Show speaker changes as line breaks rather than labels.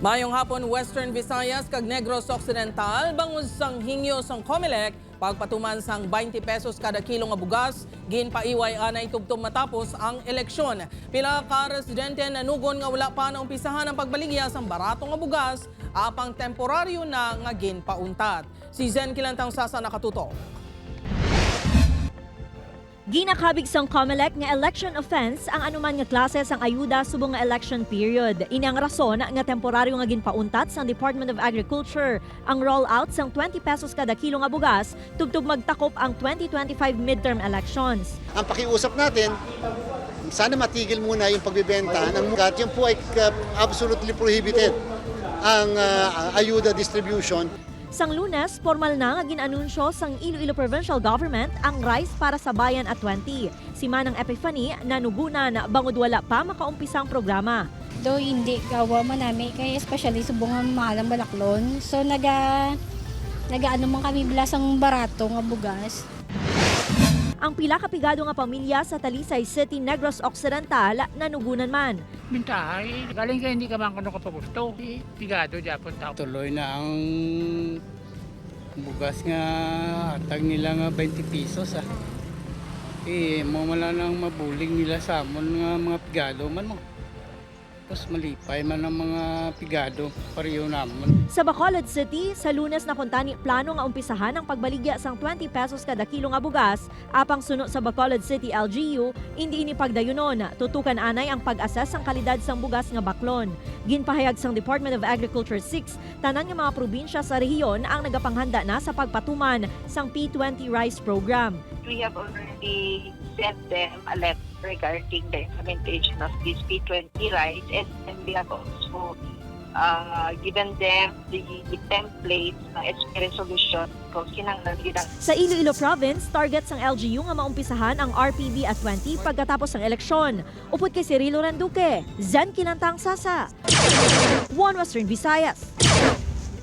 Mayong hapon Western Visayas kag Negros Occidental bangus sang hingyo sang Comelec pagpatuman sang 20 pesos kada kilo nga bugas ginpaiway anay tugtong matapos ang eleksyon. Pila ka residente nanugon nga wala pa na umpisahan ang pagbaligya sang barato nga bugas apang temporaryo na nga ginpauntat. Si Zen Kilantang Sasa nakatuto.
Ginakabig sang COMELEC nga election offense ang anuman nga klase sang ayuda subong nga election period. Ini ang rason nga temporaryo nga ginpauntat sang Department of Agriculture ang rollout sang 20 pesos kada kilo nga bugas tugtog magtakop ang 2025 midterm elections.
Ang pakiusap natin, sana matigil muna yung pagbibenta ng mugat. Yan po ay uh, absolutely prohibited ang uh, ayuda distribution.
Sang lunes, formal na nga ginanunsyo sang Iloilo Provincial Government ang rice para sa bayan at 20. Si Manang Epiphany nanugunan bangod wala pa makaumpisang programa.
Do hindi gawa man namin kaya especially subong nga mahalang balaklon. So naga nagaano man kami bilasang barato nga bugas.
Ang pila kapigado nga pamilya sa Talisay City, Negros Occidental nanugunan man.
Mintahay, galing ka hindi ka man kuno kapagusto. Tigado Japon tao.
Tuloy na ang bugas nga atag nila nga 20 pesos ah. Eh, mo mala nang mabuling nila sa amon nga mga pigado man mo. Tapos malipay man ang mga pigado, pareho namon.
Sa Bacolod City, sa lunes na kuntani plano nga umpisahan ang pagbaligya sang 20 pesos kada kilo nga bugas, apang suno sa Bacolod City LGU, hindi ini pagdayunon, tutukan anay ang pag-assess sang kalidad sang bugas nga baklon. Ginpahayag sang Department of Agriculture 6, tanan nga mga probinsya sa rehiyon ang nagapanghanda na sa pagpatuman sang P20 rice program.
we have already sent them a letter regarding the implementation of this P20 rights and, and we have also uh, given them the, the template ng SP resolution kung kinanglan nila
Sa Iloilo Province, target sang LGU nga maumpisahan ang RPB at 20 pagkatapos ng eleksyon. Upod kay Cirilo Randuque, Zen Kilantang Sasa. One Western Visayas.